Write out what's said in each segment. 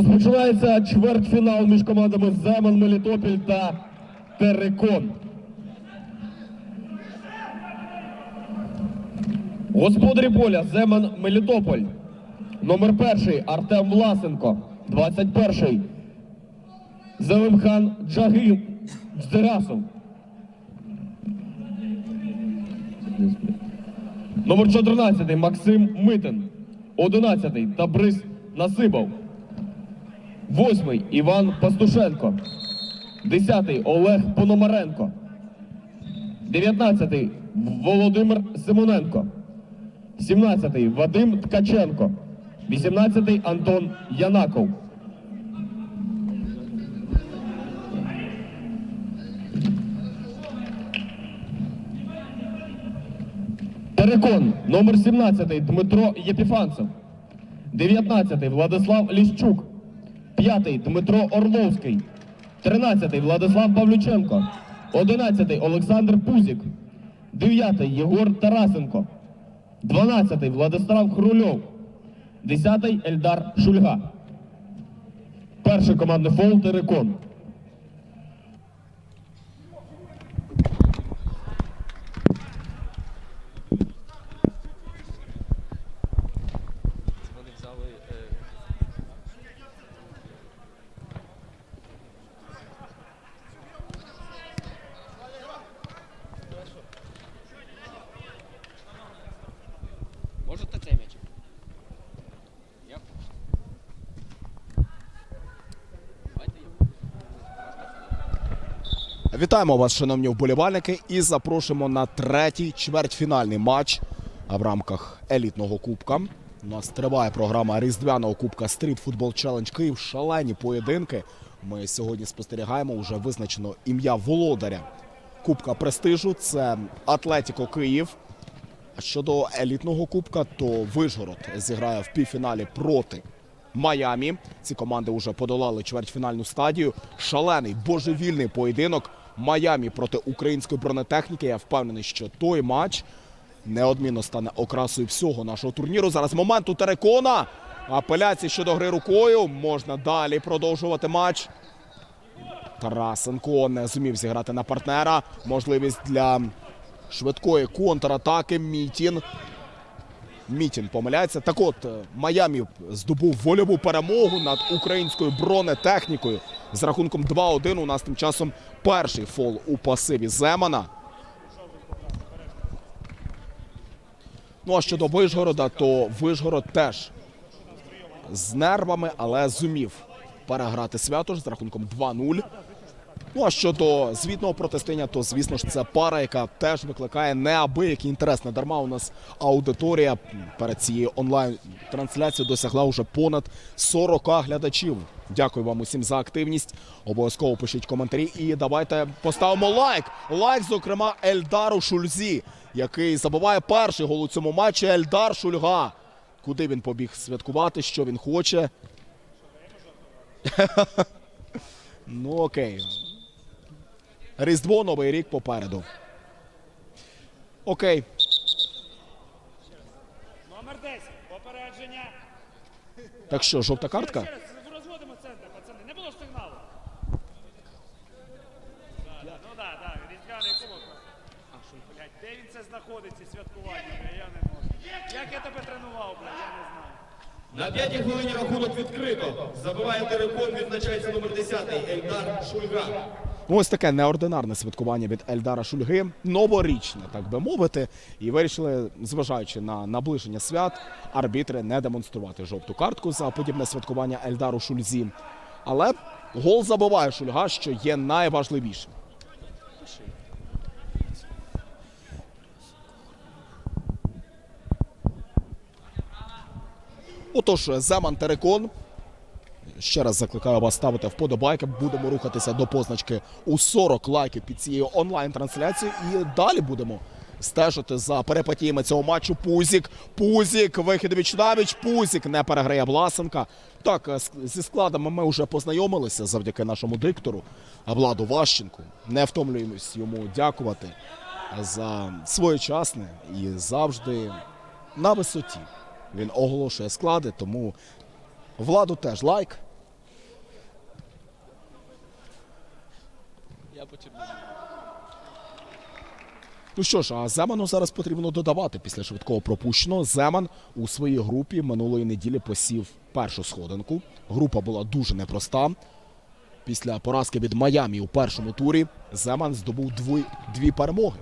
Розпочинається чвертьфінал між командами Земан Мелітопіль та Терекон. Господарі поля Земан Мелітополь. Номер перший Артем Власенко. 21-й Зелимхан Джагим Здерасов. Номер 14 Максим Митин. 11 Табрис Насибов. 8 Іван Пастушенко. 10 Олег Пономаренко. 19 Володимир Симоненко. 17 Вадим Ткаченко. 18 Антон Янаков. Терекон, номер 17 Дмитро Єпіфанцев. 19 Владислав Ліщук. 5 Дмитро Орловський. 13 Владислав Павлюченко. 11 Олександр Пузік. 9 Єгор Тарасенко. 12 Владислав Хрульов. 10 Ельдар Шульга. Перший командний фол Терекон. Вони взяли. е, Можете цей м'яч? Як? Давайте його. Вітаємо вас, шановні вболівальники, і запрошуємо на третій чвертьфінальний матч в рамках елітного кубка. У нас триває програма різдвяного кубка Street Football Challenge Київ. Шалені поєдинки. Ми сьогодні спостерігаємо вже визначено ім'я володаря Кубка престижу. Це Атлетіко Київ. А щодо елітного кубка, то Вишгород зіграє в півфіналі проти Майамі. Ці команди вже подолали чвертьфінальну стадію. Шалений божевільний поєдинок Майамі проти української бронетехніки. Я впевнений, що той матч неодмінно стане окрасою всього нашого турніру. Зараз момент у Терекона. Апеляції щодо гри рукою. Можна далі продовжувати матч. Тарасенко не зумів зіграти на партнера. Можливість для швидкої контратаки. Мітін. Мітін помиляється. Так от, е, Майамі здобув вольову перемогу над українською бронетехнікою. З рахунком 2-1 у нас тим часом перший фол у пасиві Земана. Ну а щодо Вишгорода, то Вишгород теж з нервами, але зумів переграти Святош з рахунком 2-0. Ну а щодо звітного протистояння, то звісно ж це пара, яка теж викликає неабиякий інтерес. Не дарма у нас аудиторія перед цією онлайн-трансляцією досягла вже понад 40 глядачів. Дякую вам усім за активність. Обов'язково пишіть коментарі і давайте поставимо лайк. Лайк, зокрема, Ельдару Шульзі, який забиває перший гол у цьому матчі. Ельдар Шульга. Куди він побіг святкувати, що він хоче. ну окей. Різдво, новий рік попереду. Окей. Номер 10. Попередження. Так що, жовта картка? Розводимо центр, пацани. Не було ж сигналу. Ну так, так, різдвяний кубок. Де він це знаходиться, святкування, бля, я не можу. Як я тебе тренував, бля, я не знаю. На п'ятій хвилині рахунок відкрито. Забиває Терекон, відзначається номер 10 Ельдар Шульга. Ну, Ось таке неординарне святкування від Ельдара Шульги, новорічне, так би мовити. І вирішили, зважаючи на наближення свят, арбітри не демонструвати жовту картку за подібне святкування Ельдару Шульзі. Але гол забиває Шульга, що є найважливішим. Отож, Земан Терекон. Ще раз закликаю вас ставити вподобайки. Будемо рухатися до позначки у 40 лайків під цією онлайн-трансляцією. І далі будемо стежити за перипетіями цього матчу. Пузік, Пузік, вихід віч навіч. Пузік не переграє Власенка. Так, е, зі складами ми вже познайомилися завдяки нашому диктору Владу Ващенку. Не втомлюємось йому дякувати за своєчасне і завжди на висоті. Він оголошує склади, тому Владу теж лайк. По. Ну що ж, а Земану зараз потрібно додавати після швидкого пропущеного. Земан у своїй групі минулої неділі посів першу сходинку. Група була дуже непроста. Після поразки від Майамі у першому турі Земан здобув дві, дві перемоги.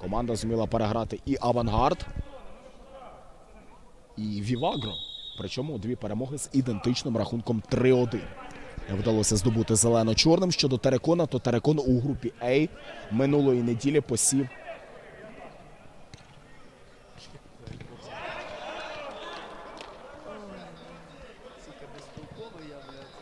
Команда зуміла переграти і Авангард, і Вівагро. Причому дві перемоги з ідентичним рахунком 3-1. Вдалося здобути зелено-чорним. Щодо Терекона, то Терекон у групі А минулої неділі посів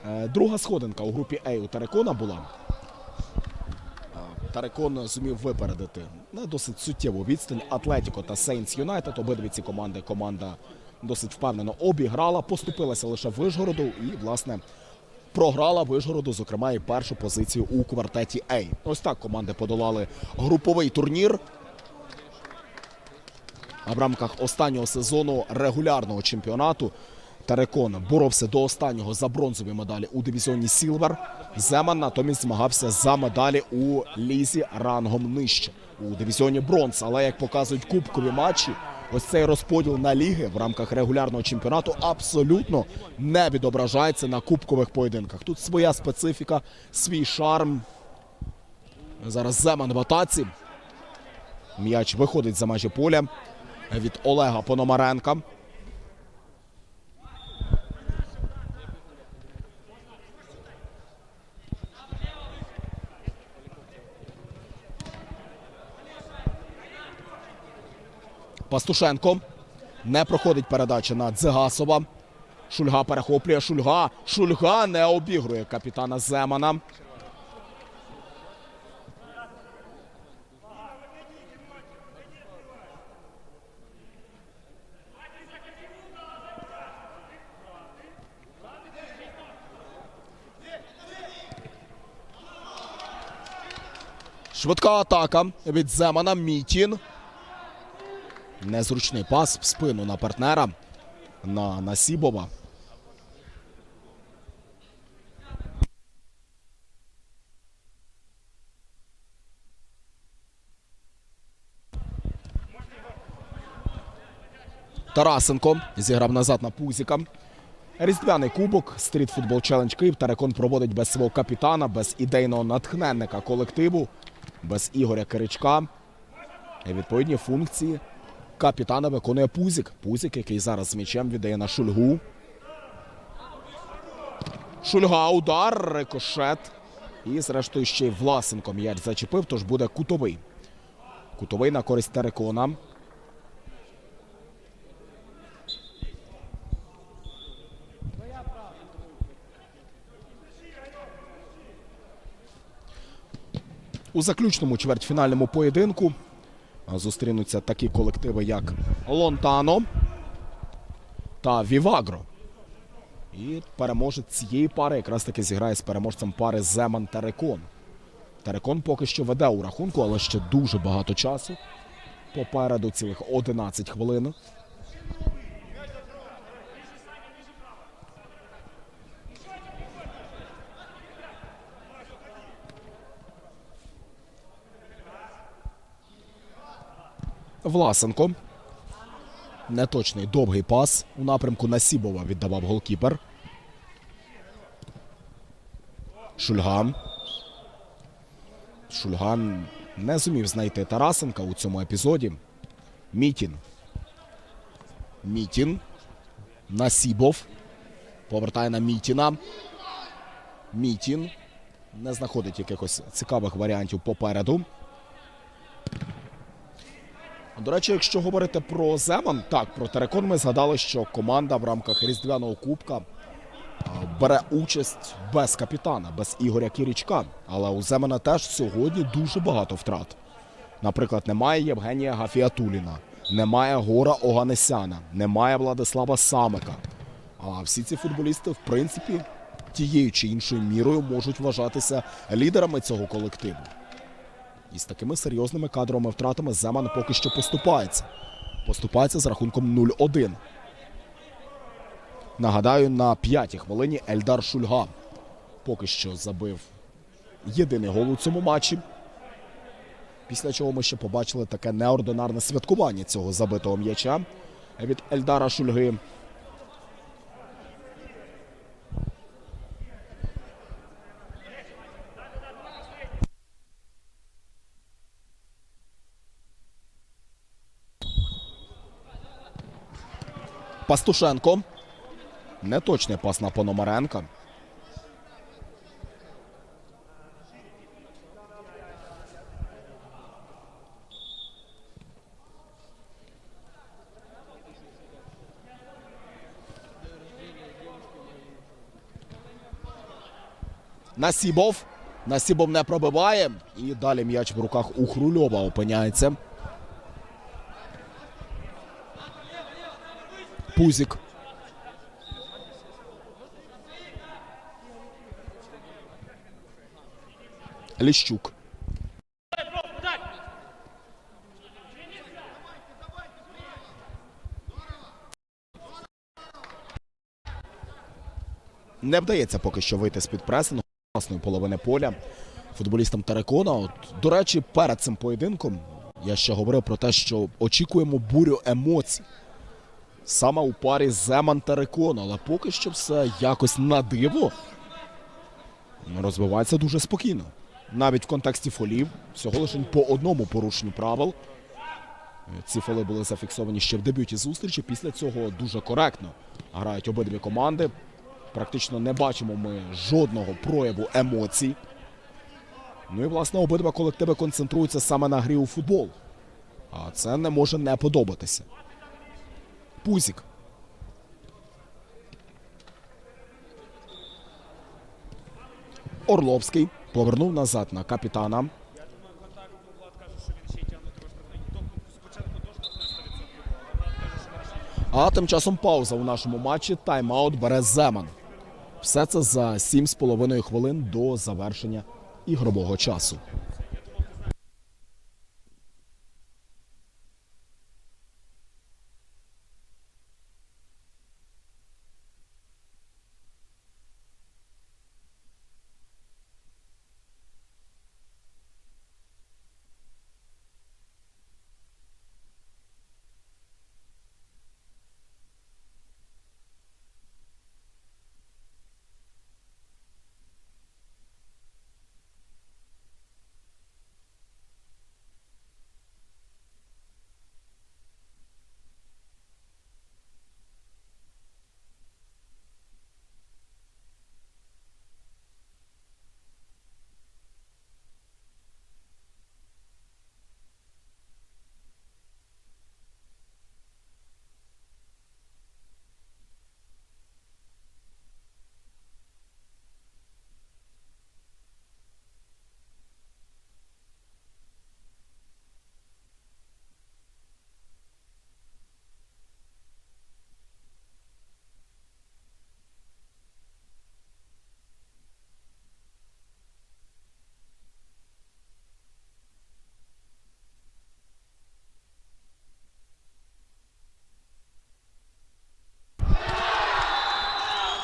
Е, Друга сходинка у групі А у Терекона була. Е, Терекон зумів випередити на досить суттєву відстань Атлетіко та Сейнс Юнайтед. Обидві ці команди команда досить впевнено обіграла, поступилася лише Вишгороду і, власне, програла Вишгороду, зокрема, і першу позицію у квартеті А. Ось так команди подолали груповий турнір. А в рамках останнього сезону регулярного чемпіонату Терекон боровся до останнього за бронзові медалі у дивізіоні Сілвер. Земан натомість змагався за медалі у лізі рангом нижче у дивізіоні бронз. Але як показують кубкові матчі, ось цей розподіл на ліги в рамках регулярного чемпіонату абсолютно не відображається на кубкових поєдинках. Тут своя специфіка, свій шарм. Зараз Земан в атаці. М'яч виходить за межі поля від Олега Пономаренка. Пастушенко. Не проходить передача на Дзигасова. Шульга перехоплює Шульга. Шульга не обігрує капітана Земана. Швидка атака від Земана. Мітін. Незручний пас в спину на партнера на Насібова. Тарасенко зіграв назад на Пузіка. Різдвяний кубок, стріт футбол челендж Київ. Терекон проводить без свого капітана, без ідейного натхненника колективу, без Ігоря Киричка. Відповідні функції капітана виконує Пузік. Пузік, який зараз з м'ячем віддає на Шульгу. Шульга, удар, рикошет. І, зрештою, ще й Власенко м'яч зачепив, тож буде кутовий. Кутовий на користь Терекона. У заключному чвертьфінальному поєдинку зустрінуться такі колективи, як Лонтано та Вівагро. І переможець цієї пари якраз таки зіграє з переможцем пари Земан Терекон. Терекон поки що веде у рахунку, але ще дуже багато часу. Попереду цілих 11 хвилин. Власенко. Неточний довгий пас. У напрямку Насібова віддавав голкіпер. Шульган. Шульган не зумів знайти Тарасенка у цьому епізоді. Мітін. Мітін. Насібов. Повертає на Мітіна. Мітін. Не знаходить якихось цікавих варіантів попереду. До речі, якщо говорити про Земан, так, про Терекон ми згадали, що команда в рамках Різдвяного Кубка бере участь без капітана, без Ігоря Кірічка. Але у Земана теж сьогодні дуже багато втрат. Наприклад, немає Євгенія Гафіатуліна, немає Гора Оганесяна, немає Владислава Самика. А всі ці футболісти, в принципі, тією чи іншою мірою можуть вважатися лідерами цього колективу. І з такими серйозними кадровими втратами Земан поки що поступається. Поступається з рахунком 0-1. Нагадаю, на п'ятій хвилині Ельдар Шульга поки що забив єдиний гол у цьому матчі. Після чого ми ще побачили таке неординарне святкування цього забитого м'яча від Ельдара Шульги. Пастушенко. Неточний пас на Пономаренка. Насібов. Насібов не пробиває. І далі м'яч в руках у Хрульова опиняється. Пузік. Ліщук. Не вдається поки що вийти з-під пресингу власної половини поля футболістам Терекона. От, до речі, перед цим поєдинком я ще говорив про те, що очікуємо бурю емоцій саме у парі Земан Терекон, але поки що все якось на диво розвивається дуже спокійно. Навіть в контексті фолів, всього лише по одному порушенню правил. Ці фоли були зафіксовані ще в дебюті зустрічі. Після цього дуже коректно грають обидві команди. Практично не бачимо ми жодного прояву емоцій. Ну і власне обидва колективи концентруються саме на грі у футбол. А це не може не подобатися. Пузік. Орловський повернув назад на капітана. Я думаю, контакт Влад каже, що він ще й тягнути виштовхнути. Спочатку до штовхне 100%, а Влад каже, що він ще й А тим часом пауза у нашому матчі. Тайм-аут бере Земан. Все це за 7,5 хвилин до завершення ігрового часу.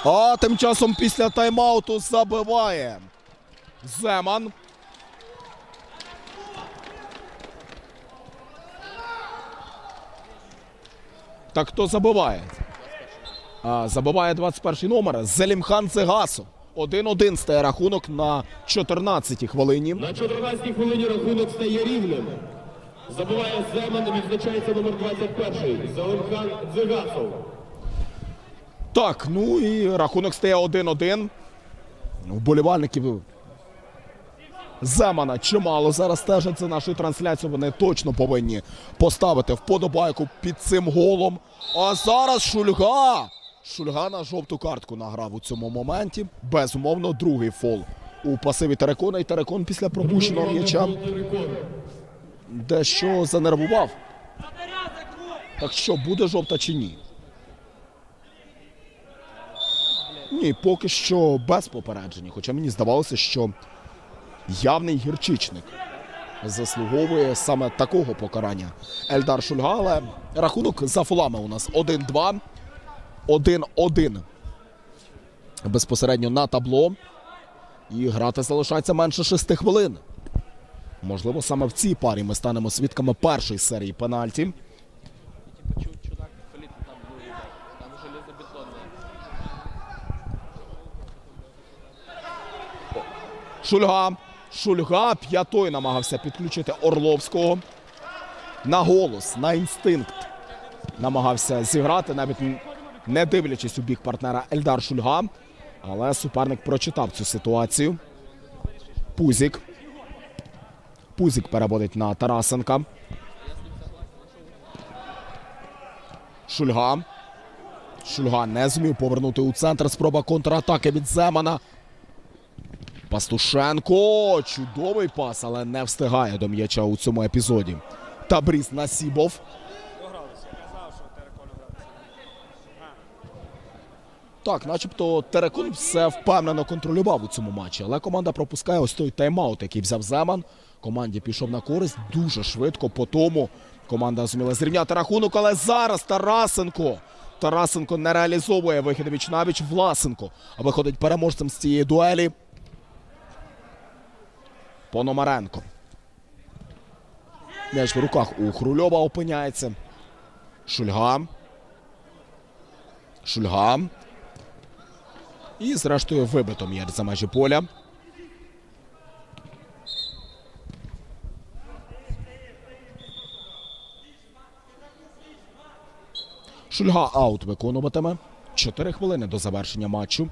А тим часом після тайм-ауту забиває Земан. Так хто забиває? А, забиває 21 номер Зелімхан Цегасо. 1-1 стає рахунок на 14-й хвилині. На 14-й хвилині рахунок стає рівним. Забуває Земан, відзначається номер 21 Залимхан Дзигасов. Так, ну і рахунок стає 1-1. Вболівальників Земана чимало зараз стежать за нашою трансляцією. Вони точно повинні поставити вподобайку під цим голом. А зараз Шульга. Шульга на жовту картку награв у цьому моменті. Безумовно, другий фол у пасиві Терекона. І Терекон після пропущеного м'яча дещо занервував. Так що, буде жовта чи ні? Ні, поки що без попередження. Хоча мені здавалося, що явний гірчичник заслуговує саме такого покарання. Ельдар Шульга, але рахунок за фолами у нас 1-2. 1-1. Безпосередньо на табло. І грати залишається менше шести хвилин. Можливо, саме в цій парі ми станемо свідками першої серії пенальті. Шульга. Шульга п'ятою намагався підключити Орловського. На голос, на інстинкт намагався зіграти, навіть не дивлячись у бік партнера Ельдар Шульга. Але суперник прочитав цю ситуацію. Пузік. Пузік переводить на Тарасенка. Шульга. Шульга не зумів повернути у центр. Спроба контратаки від Земана. Пастушенко. Чудовий пас, але не встигає до м'яча у цьому епізоді. Табріз Насібов. Так, начебто Терекон все впевнено контролював у цьому матчі, але команда пропускає ось той тайм-аут, який взяв Земан. Команді пішов на користь дуже швидко. По тому команда зуміла зрівняти рахунок, але зараз Тарасенко. Тарасенко не реалізовує вихід віч навіч Власенко. Виходить переможцем з цієї дуелі. Пономаренко. М'яч в руках у Хрульова опиняється. Шульга. Шульга. І, зрештою, вибито м'яч за межі поля. Шульга аут виконуватиме. Чотири хвилини до завершення матчу.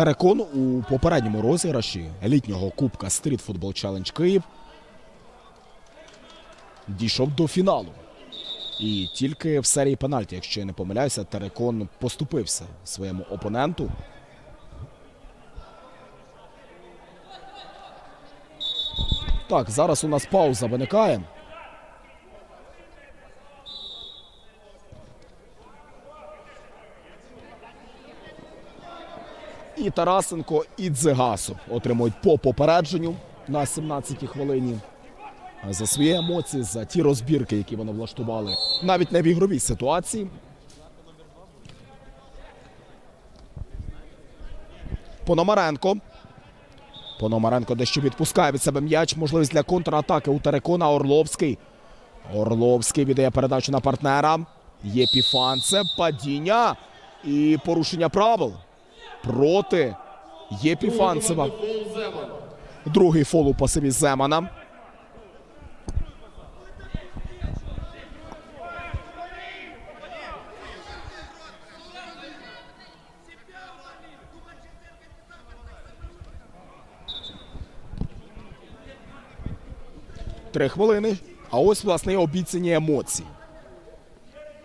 Терекон у попередньому розіграші літнього кубка Street Football Challenge Київ дійшов до фіналу. І тільки в серії пенальті, якщо я не помиляюся, Терекон поступився своєму опоненту. Так, зараз у нас пауза виникає. І Тарасенко, і Дзигасов отримують по попередженню на 17-й хвилині за свої емоції, за ті розбірки, які вони влаштували, навіть не в ігровій ситуації. Пономаренко. Пономаренко дещо відпускає від себе м'яч. Можливість для контратаки у Терекона Орловський. Орловський віддає передачу на партнера. Є піфанце, падіння і порушення правил проти Єпіфанцева. Другий фол у пасиві Земана. Три хвилини. А ось, власне, обіцяні емоції.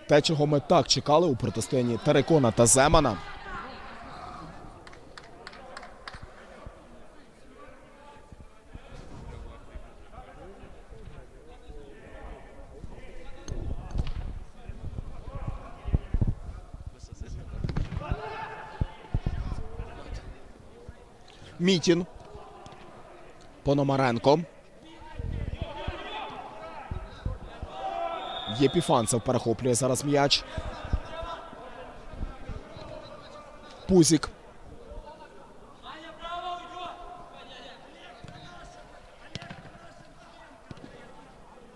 Те, чого ми так чекали у протистоянні Терекона та Земана. Мітін. Пономаренко. Єпіфанцев перехоплює зараз м'яч. Пузік.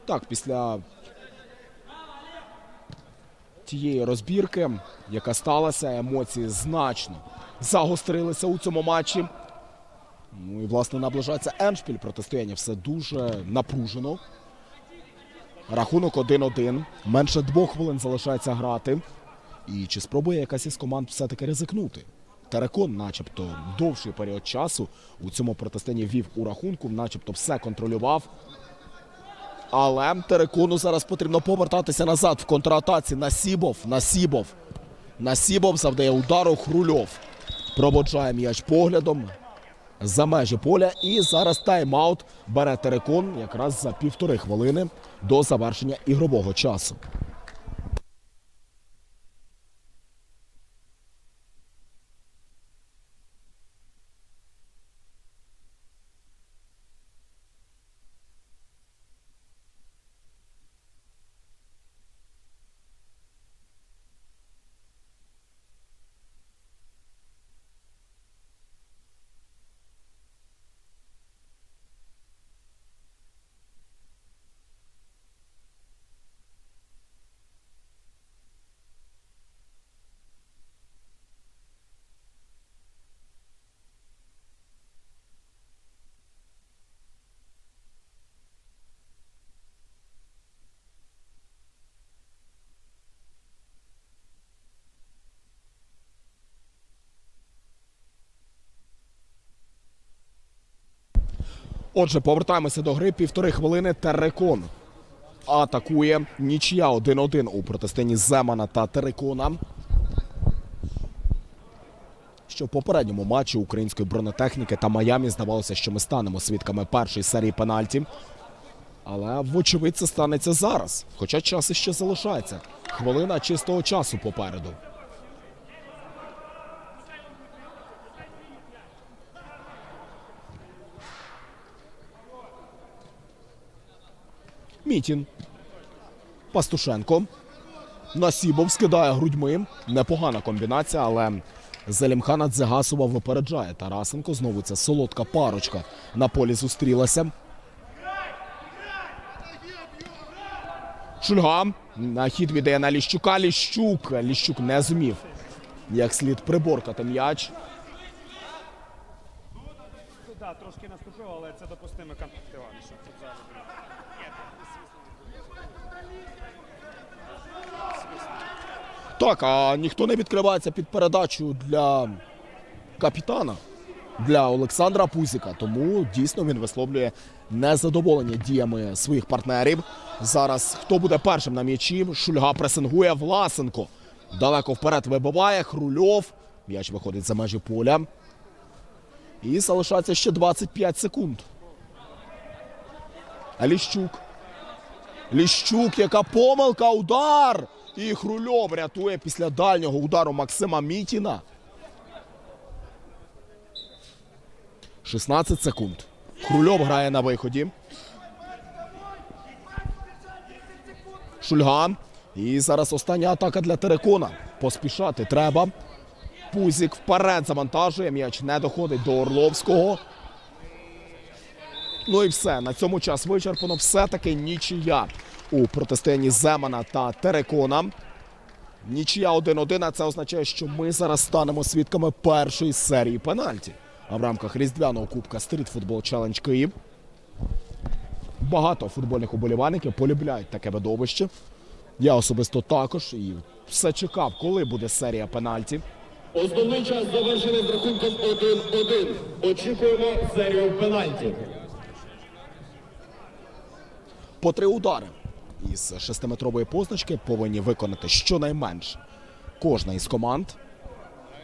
Так, після тієї розбірки, яка сталася, емоції значно загострилися у цьому матчі. Ну і власне наближається Еншпіль. Протистояння все дуже напружено. Рахунок 1-1. Менше двох хвилин залишається грати. І чи спробує якась із команд все-таки ризикнути? Терекон, начебто, довший період часу у цьому протистоянні вів у рахунку, начебто все контролював. Але Терекону зараз потрібно повертатися назад в контратаці. Насібов, Насібов. Насібов завдає удару Хрульов. Проводжає м'яч поглядом за межі поля. І зараз тайм-аут бере Терекон якраз за півтори хвилини до завершення ігрового часу. Отже, повертаємося до гри. Півтори хвилини. Терекон атакує. Нічия 1-1 у протистоянні Земана та Терекона. Що в попередньому матчі української бронетехніки та Майамі здавалося, що ми станемо свідками першої серії пенальті. Але вочевидь це станеться зараз. Хоча час іще залишається. Хвилина чистого часу попереду. Мітін. Пастушенко. Насібов скидає грудьми. Непогана комбінація, але Залімхана Дзегасова випереджає. Тарасенко знову ця солодка парочка на полі зустрілася. Шульга на хід віддає на Ліщука. Ліщук. Ліщук не зумів як слід приборкати м'яч. Трошки наступив, але це допустиме контактування, що тут зараз. Ні, Так, а ніхто не відкривається під передачу для капітана, для Олександра Пузіка. Тому дійсно він висловлює незадоволення діями своїх партнерів. Зараз хто буде першим на м'ячі? Шульга пресингує Власенко. Далеко вперед вибиває Хрульов. М'яч виходить за межі поля. І залишається ще 25 секунд. Ліщук. Ліщук, яка помилка, удар! І Хрульов рятує після дальнього удару Максима Мітіна. 16 секунд. Хрульов грає на виході. Шульган. І зараз остання атака для Терекона. Поспішати треба. Пузік вперед завантажує. М'яч не доходить до Орловського. Ну і все. На цьому час вичерпано. Все-таки нічия у протистоянні Земана та Терекона. Нічия 1-1, а це означає, що ми зараз станемо свідками першої серії пенальті. А в рамках різдвяного кубка Street Football Challenge Київ. Багато футбольних уболівальників полюбляють таке видовище. Я особисто також і все чекав, коли буде серія пенальті. Основний час завершений з рахунком 1-1. Очікуємо серію пенальті. По три удари із шестиметрової позначки повинні виконати щонайменше кожна із команд.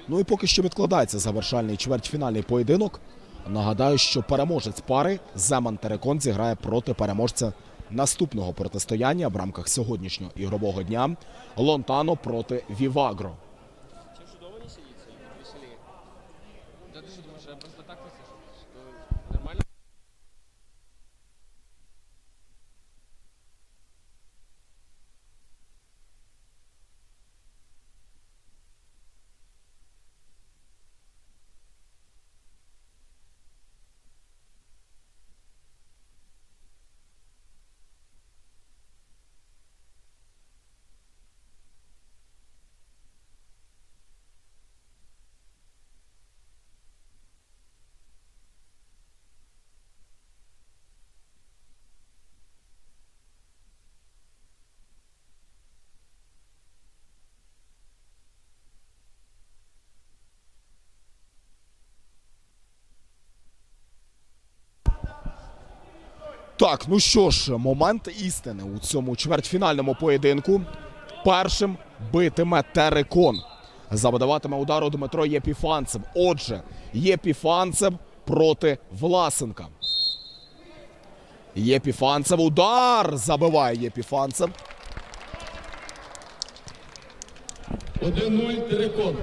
Ну і поки що відкладається завершальний чвертьфінальний поєдинок. Нагадаю, що переможець пари Земан Терекон зіграє проти переможця наступного протистояння в рамках сьогоднішнього ігрового дня Лонтано проти Вівагро. Так, ну що ж, момент істини у цьому чвертьфінальному поєдинку. Першим битиме Терекон. Заводаватиме удару Дмитро Єпіфанцев. Отже, Єпіфанцев проти Власенка. Єпіфанцев удар! Забиває Єпіфанцев. 1-0 Терекон.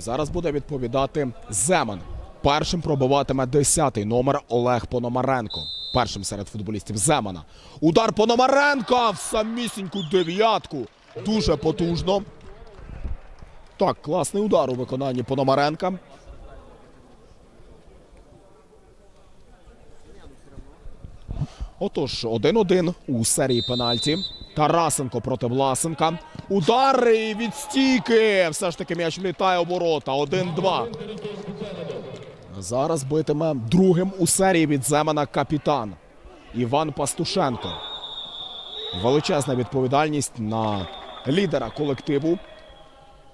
Зараз буде відповідати Земан. Першим пробиватиме 10-й номер Олег Пономаренко. Першим серед футболістів Земана. Удар Пономаренка в самісіньку дев'ятку. Дуже потужно. Так, класний удар у виконанні Пономаренка. Отож, 1-1 у серії пенальті. Тарасенко проти Власенка. Удари від стійки. Все ж таки м'яч влітає у ворота. 1-2. Зараз битиме другим у серії від Земана капітан Іван Пастушенко. Величезна відповідальність на лідера колективу.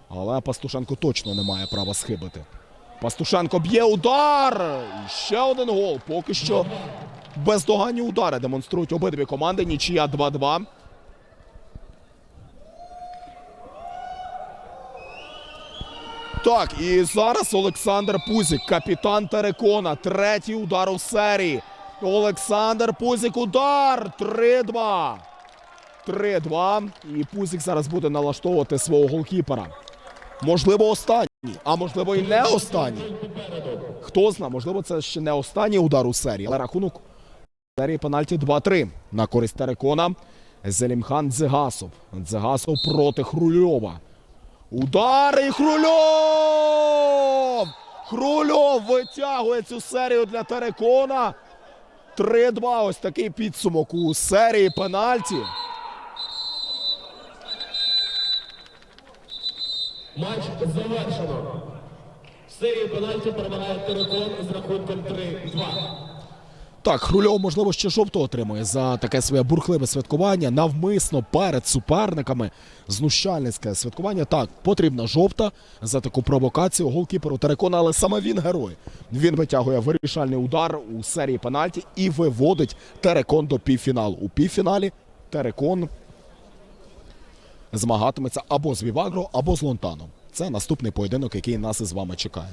Але Пастушенко точно не має права схибити. Пастушенко б'є удар. І ще один гол. Поки що бездоганні удари демонструють обидві команди. Нічия 2-2. Так, і зараз Олександр Пузік, капітан Терекона. Третій удар у серії. Олександр Пузік, удар. 3-2. 3-2. І Пузік зараз буде налаштовувати свого голкіпера. Можливо, останній, а можливо і не останній. Хто знає, можливо, це ще не останній удар у серії. Але рахунок серії пенальті 2-3 на користь Терекона. Зелімхан Дзигасов. Дзигасов проти Хрульова. Удар і Хрульов! Хрульов витягує цю серію для Терекона. 3-2. Ось такий підсумок у серії пенальті. Матч завершено. В серії пенальті перемагає Терекон з рахунком 3-2. Так, Хрульов, можливо, ще жовто отримує за таке своє бурхливе святкування. Навмисно перед суперниками. Знущальницьке святкування. Так, потрібна жовта за таку провокацію голкіперу Терекона, але саме він герой. Він витягує вирішальний удар у серії пенальті і виводить Терекон до півфіналу. У півфіналі Терекон змагатиметься або з Вівагро, або з Лонтаном. Це наступний поєдинок, який нас із вами чекає.